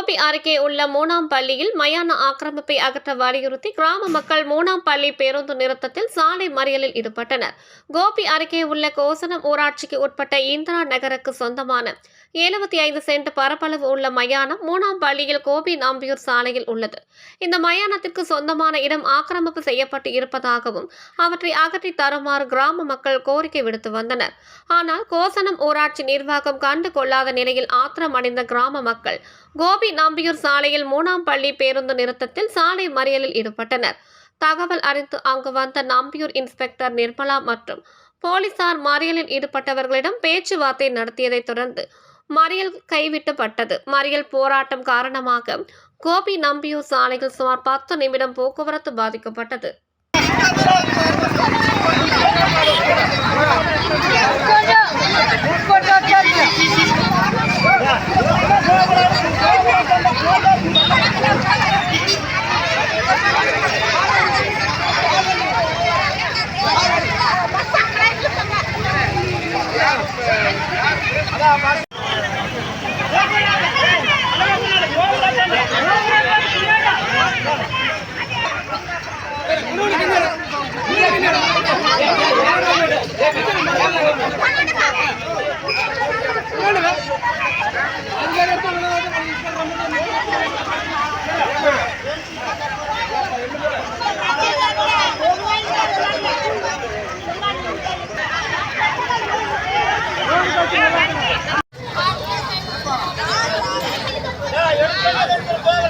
கோபி அருகே உள்ள மூணாம் பள்ளியில் மயான ஆக்கிரமிப்பை அகற்ற வலியுறுத்தி கிராம மக்கள் மூணாம் பள்ளி பேருந்து நிறுத்தத்தில் சாலை மறியலில் ஈடுபட்டனர். கோபி அருகே உள்ள கோசனம் ஊராட்சிக்கு உட்பட்ட இந்திரா நகருக்கு சொந்தமான எழுபத்தி ஐந்து சென்ட் பரப்பளவு உள்ள மயானம் மூணாம் பள்ளியில் கோபி நம்பியூர் சாலையில் உள்ளது. இந்த மயானத்திற்கு சொந்தமான இடம் ஆக்கிரமிப்பு செய்யப்பட்டு இருப்பதாகவும் அவற்றை அகற்றி தருமாறு கிராம மக்கள் கோரிக்கை விடுத்து வந்தனர். ஆனால் கோசனம் ஊராட்சி நிர்வாகம் கண்டு கொள்ளாத நிலையில் ஆத்திரமடைந்த கிராம மக்கள் கோபி நம்பியூர் சாலையில் மூணாம் பள்ளி பேருந்து நிறுத்தத்தில் சாலை மறியலில் ஈடுபட்டனர். தகவல் அறிந்து அங்கு வந்த நம்பியூர் இன்ஸ்பெக்டர் நிர்மலா மற்றும் போலீசார் மறியலில் ஈடுபட்டவர்களிடம் பேச்சுவார்த்தை நடத்தியதைத் தொடர்ந்து மறியல் கைவிட்டப்பட்டது. மறியல் போராட்டம் காரணமாக கோபி நம்பியூர் சாலையில் சுமார் பத்து நிமிடம் போக்குவரத்து பாதிக்கப்பட்டது. Thank you.